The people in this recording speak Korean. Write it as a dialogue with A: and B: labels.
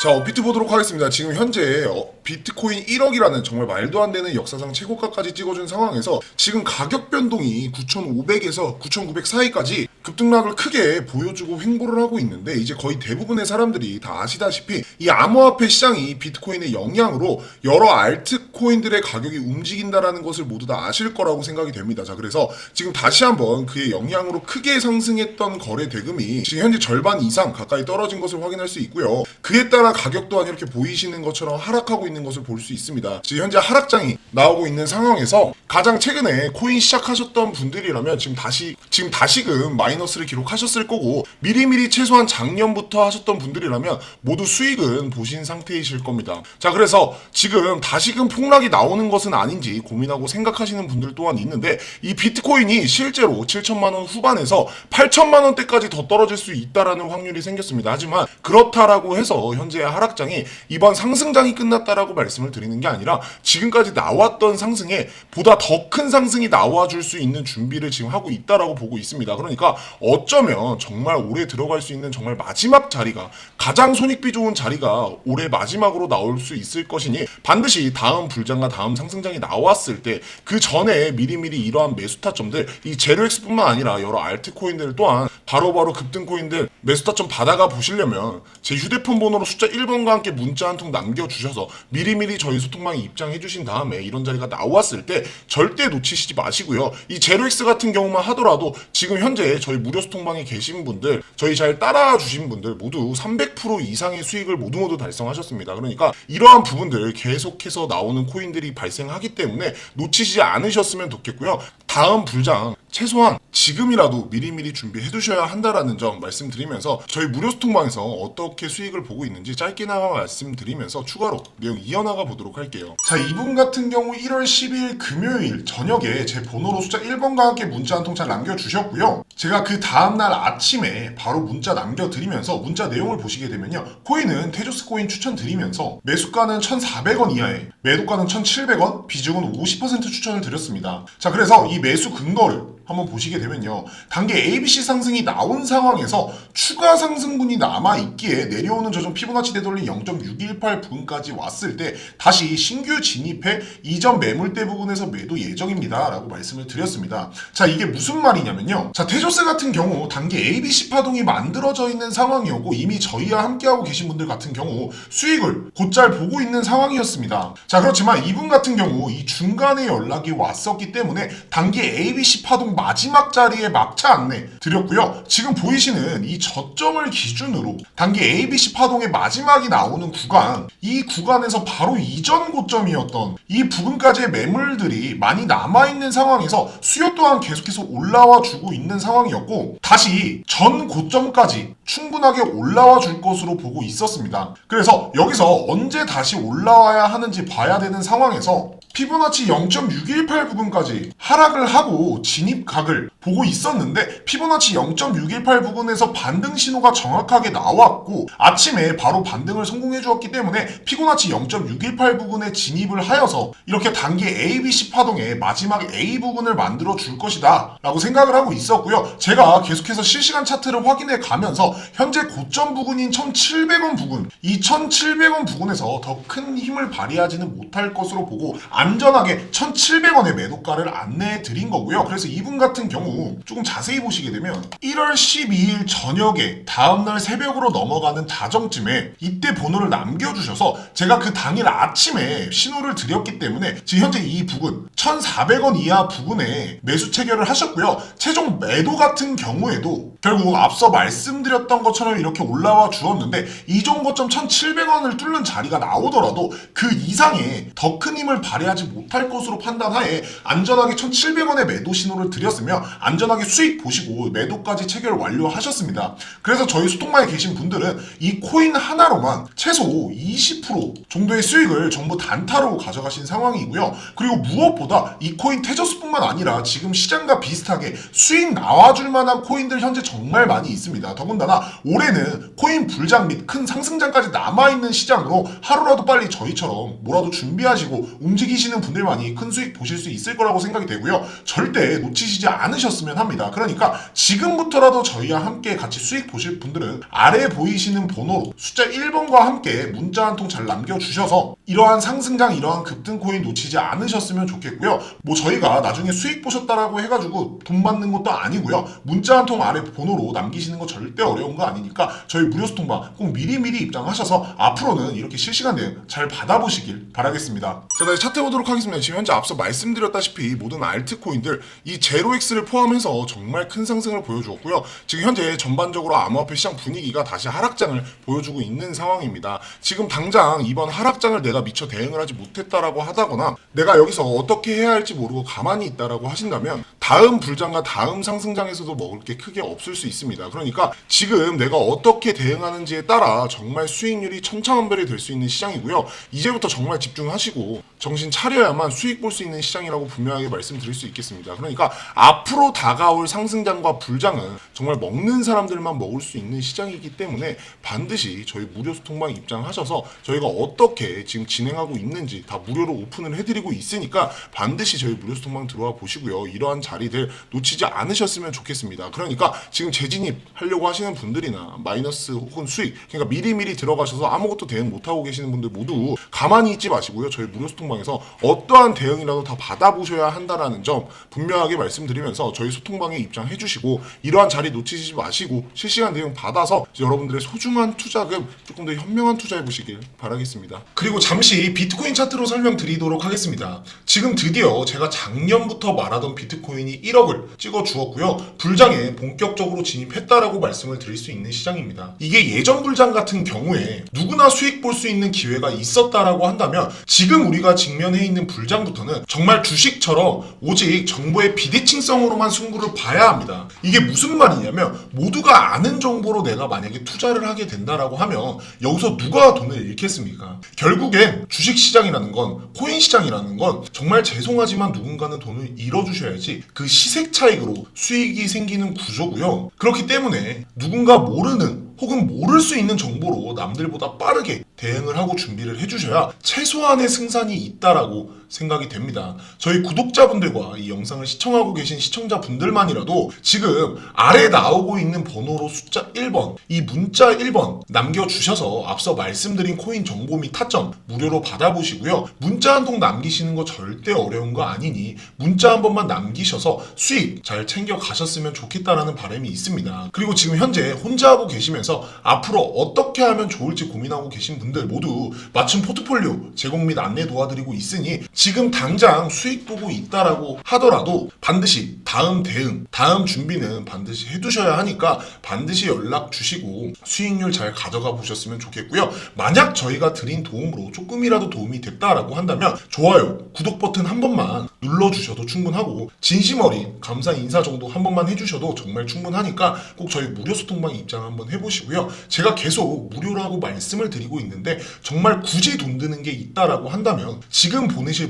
A: 자, 업비트 보도록 하겠습니다. 지금 현재 어, 비트코인 1억이라는 정말 말도 안 되는 역사상 최고가까지 찍어준 상황에서 지금 가격 변동이 9,500에서 9,900 사이까지 급등락을 크게 보여주고 횡보를 하고 있는데 이제 거의 대부분의 사람들이 다 아시다시피 이 암호화폐 시장이 비트코인의 영향으로 여러 알트코인들의 가격이 움직인다라는 것을 모두 다 아실 거라고 생각이 됩니다. 자, 그래서 지금 다시 한번 그의 영향으로 크게 상승했던 거래 대금이 지금 현재 절반 이상 가까이 떨어진 것을 확인할 수 있고요. 그에 따라 가격 또한 이렇게 보이시는 것처럼 하락하고 있는 것을 볼 수 있습니다. 지금 현재 하락장이 나오고 있는 상황에서 가장 최근에 코인 시작하셨던 분들이라면 지금 다시 지금 다시금 마이너스를 기록하셨을 거고 미리미리 최소한 작년부터 하셨던 분들이라면 모두 수익은 보신 상태이실 겁니다. 자 그래서 지금 다시금 폭락이 나오는 것은 아닌지 고민하고 생각하시는 분들 또한 있는데 이 비트코인이 실제로 7천만 원 후반에서 8천만 원대까지 더 떨어질 수 있다라는 확률이 생겼습니다. 하지만 그렇다라고 해서 현재 하락장이 이번 상승장이 끝났다라고 말씀을 드리는 게 아니라 지금까지 나왔던 상승에 보다 더 큰 상승이 나와줄 수 있는 준비를 지금 하고 있다라고 보고 있습니다. 그러니까 어쩌면 정말 올해 들어갈 수 있는 정말 마지막 자리가 가장 손익비 좋은 자리가 올해 마지막으로 나올 수 있을 것이니 반드시 다음 불장과 다음 상승장이 나왔을 때 그 전에 미리미리 이러한 매수 타점들 이 제로엑스뿐만 아니라 여러 알트코인들 또한 바로바로 급등 코인들 매수 타점 받아가 보시려면 제 휴대폰 번호로 숫자 1번과 함께 문자 한 통 남겨주셔서 미리미리 저희 소통방에 입장해 주신 다음에 이런 자리가 나왔을 때 절대 놓치시지 마시고요. 이 제로엑스 같은 경우만 하더라도 지금 현재 저희 무료 소통방에 계신 분들 저희 잘 따라와 주신 분들 모두 300% 이상의 수익을 모두 모두 달성하셨습니다. 그러니까 이러한 부분들 계속해서 나오는 코인들이 발생하기 때문에 놓치시지 않으셨으면 좋겠고요. 다음 불장 최소한 지금이라도 미리미리 준비해 두셔야 한다라는 점 말씀드리면서 저희 무료 소통방에서 어떻게 수익을 보고 있는지 짧게나마 말씀드리면서 추가로 내용 이어나가 보도록 할게요. 자, 이분 같은 경우 1월 12일 금요일 저녁에 제 번호로 숫자 1번과 함께 문자 한 통 잘 남겨주셨고요. 제가 그 다음날 아침에 바로 문자 남겨드리면서 문자 내용을 보시게 되면요. 코인은 테조스 코인 추천드리면서 매수가는 1,400원 이하에 매도가는 1,700원, 비중은 50% 추천을 드렸습니다. 자, 그래서 이 매수 근거를 한번 보시게 되면요. 단계 ABC 상승이 나온 상황에서 추가 상승분이 남아 있기에 내려오는 저점 피보나치 되돌림 0.618 부분까지 왔을 때 다시 신규 진입해 이전 매물대 부분에서 매도 예정입니다. 라고 말씀을 드렸습니다. 자, 이게 무슨 말이냐면요. 자, 테조스 같은 경우 단계 ABC 파동이 만들어져 있는 상황이었고 이미 저희와 함께하고 계신 분들 같은 경우 수익을 곧잘 보고 있는 상황이었습니다. 자, 그렇지만 이분 같은 경우 이 중간에 연락이 왔었기 때문에 단계 ABC 파동 마지막 자리에 막차 안내 드렸고요. 지금 보이시는 이 저점을 기준으로 단계 ABC 파동의 마지막이 나오는 구간, 이 구간에서 바로 이전 고점이었던 이 부분까지의 매물들이 많이 남아있는 상황에서 수요 또한 계속해서 올라와 주고 있는 상황이었고, 다시 전 고점까지 충분하게 올라와 줄 것으로 보고 있었습니다. 그래서 여기서 언제 다시 올라와야 하는지 봐야 되는 상황에서 피보나치 0.618 부분까지 하락을 하고 진입각을 보고 있었는데 피보나치 0.618 부분에서 반등 신호가 정확하게 나왔고 아침에 바로 반등을 성공해 주었기 때문에 피보나치 0.618 부분에 진입을 하여서 이렇게 단계 ABC 파동의 마지막 A 부분을 만들어 줄 것이다 라고 생각을 하고 있었고요. 제가 계속해서 실시간 차트를 확인해 가면서 현재 고점 부근인 1700원 부근 이 1700원 부근에서 더 큰 힘을 발휘하지는 못할 것으로 보고 안전하게 1,700원의 매도가를 안내해 드린 거고요. 그래서 이분 같은 경우 조금 자세히 보시게 되면 1월 12일 저녁에 다음날 새벽으로 넘어가는 다정쯤에 이때 번호를 남겨주셔서 제가 그 당일 아침에 신호를 드렸기 때문에 지금 현재 이 부근 1,400원 이하 부근에 매수 체결을 하셨고요. 최종 매도 같은 경우에도 결국 앞서 말씀드렸던 것처럼 이렇게 올라와 주었는데 이종 고점 1,700원을 뚫는 자리가 나오더라도 그 이상의 더 큰 힘을 발휘 하지 못할 것으로 판단하에 안전하게 1,700원의 매도 신호를 드렸으며 안전하게 수익 보시고 매도까지 체결 완료하셨습니다. 그래서 저희 소통방에 계신 분들은 이 코인 하나로만 최소 20% 정도의 수익을 전부 단타로 가져가신 상황이고요. 그리고 무엇보다 이 코인 테저스뿐만 아니라 지금 시장과 비슷하게 수익 나와줄 만한 코인들 현재 정말 많이 있습니다. 더군다나 올해는 코인 불장 및 큰 상승장까지 남아있는 시장으로 하루라도 빨리 저희처럼 뭐라도 준비하시고 움직이시
B: 남기시는 분들만이 큰 수익 보실 수 있을 거라고 생각이 되고요. 절대 놓치시지 않으셨으면 합니다. 그러니까 지금부터라도 저희와 함께 같이 수익 보실 분들은 아래 보이시는 번호로 숫자 1번과 함께 문자 한 통 잘 남겨주셔서 이러한 상승장, 이러한 급등 코인 놓치지 않으셨으면 좋겠고요. 뭐 저희가 나중에 수익 보셨다라고 해가지고 돈 받는 것도 아니고요. 문자 한 통 아래 번호로 남기시는 거 절대 어려운 거 아니니까 저희 무료 소통방 꼭 미리미리 입장하셔서 앞으로는 이렇게 실시간 대응 잘 받아보시길 바라겠습니다.
A: 자, 다시 차트 보도록 하겠습니다. 지금 현재 앞서 말씀드렸다시피 모든 알트코인들 이 제로엑스를 포함해서 정말 큰 상승을 보여주었고요. 지금 현재 전반적으로 암호화폐 시장 분위기가 다시 하락장을 보여주고 있는 상황입니다. 지금 당장 이번 하락장을 내가 미처 대응을 하지 못했다라고 하다거나 내가 여기서 어떻게 해야 할지 모르고 가만히 있다라고 하신다면 다음 불장과 다음 상승장에서도 먹을 게 크게 없을 수 있습니다. 그러니까 지금 내가 어떻게 대응하는지에 따라 정말 수익률이 천차만별이 될 수 있는 시장이고요. 이제부터 정말 집중하시고 정신 차 려야만 수익 볼 수 있는 시장이라고 분명하게 말씀드릴 수 있겠습니다. 그러니까 앞으로 다가올 상승장과 불장은 정말 먹는 사람들만 먹을 수 있는 시장이기 때문에 반드시 저희 무료 소통방 입장하셔서 저희가 어떻게 지금 진행하고 있는지 다 무료로 오픈을 해드리고 있으니까 반드시 저희 무료 소통방 들어와 보시고요. 이러한 자리들 놓치지 않으셨으면 좋겠습니다. 그러니까 지금 재진입 하려고 하시는 분들이나 마이너스 혹은 수익 그러니까 미리미리 들어가셔서 아무것도 대응 못하고 계시는 분들 모두 가만히 있지 마시고요. 저희 무료 소통방에서 어떠한 대응이라도 다 받아보셔야 한다라는 점 분명하게 말씀드리면서 저희 소통방에 입장해 주시고 이러한 자리 놓치지 마시고 실시간 대응 받아서 여러분들의 소중한 투자금 조금 더 현명한 투자해 보시길 바라겠습니다.
B: 그리고 잠시 비트코인 차트로 설명드리도록 하겠습니다. 지금 드디어 제가 작년부터 말하던 비트코인이 1억을 찍어 주었고요. 불장에 본격적으로 진입했다라고 말씀을 드릴 수 있는 시장입니다. 이게 예전 불장 같은 경우에 누구나 수익 볼 수 있는 기회가 있었다라고 한다면 지금 우리가 직면해 있는 불장부터는 정말 주식처럼 오직 정보의 비대칭성으로만 승부를 봐야 합니다. 이게 무슨 말이냐면 모두가 아는 정보로 내가 만약에 투자를 하게 된다라고 하면 여기서 누가 돈을 잃겠습니까? 결국엔 주식 시장이라는 건 코인 시장이라는 건 정말 죄송하지만 누군가는 돈을 잃어주셔야지 그 시색 차익으로 수익이 생기는 구조고요. 그렇기 때문에 누군가 모르는 혹은 모를 수 있는 정보로 남들보다 빠르게 대응을 하고 준비를 해주셔야 최소한의 승산이 있다라고 생각이 됩니다. 저희 구독자분들과 이 영상을 시청하고 계신 시청자분들만이라도 지금 아래 나오고 있는 번호로 숫자 1번, 이 문자 1번 남겨주셔서 앞서 말씀드린 코인 정보 및 타점 무료로 받아보시고요. 문자 한 통 남기시는 거 절대 어려운 거 아니니 문자 한 번만 남기셔서 수익 잘 챙겨 가셨으면 좋겠다라는 바람이 있습니다. 그리고 지금 현재 혼자 하고 계시면서 앞으로 어떻게 하면 좋을지 고민하고 계신 분들 모두 맞춤 포트폴리오 제공 및 안내 도와드리고 있으니 지금 당장 수익 보고 있다라고 하더라도 반드시 다음 대응, 다음 준비는 반드시 해두셔야 하니까 반드시 연락 주시고 수익률 잘 가져가 보셨으면 좋겠고요. 만약 저희가 드린 도움으로 조금이라도 도움이 됐다라고 한다면 좋아요, 구독 버튼 한 번만 눌러주셔도 충분하고 진심 어린 감사 인사 정도 한 번만 해주셔도 정말 충분하니까 꼭 저희 무료 소통방 입장 한번 해보시고요. 제가 계속 무료라고 말씀을 드리고 있는데 정말 굳이 돈 드는 게 있다라고 한다면 지금 보내실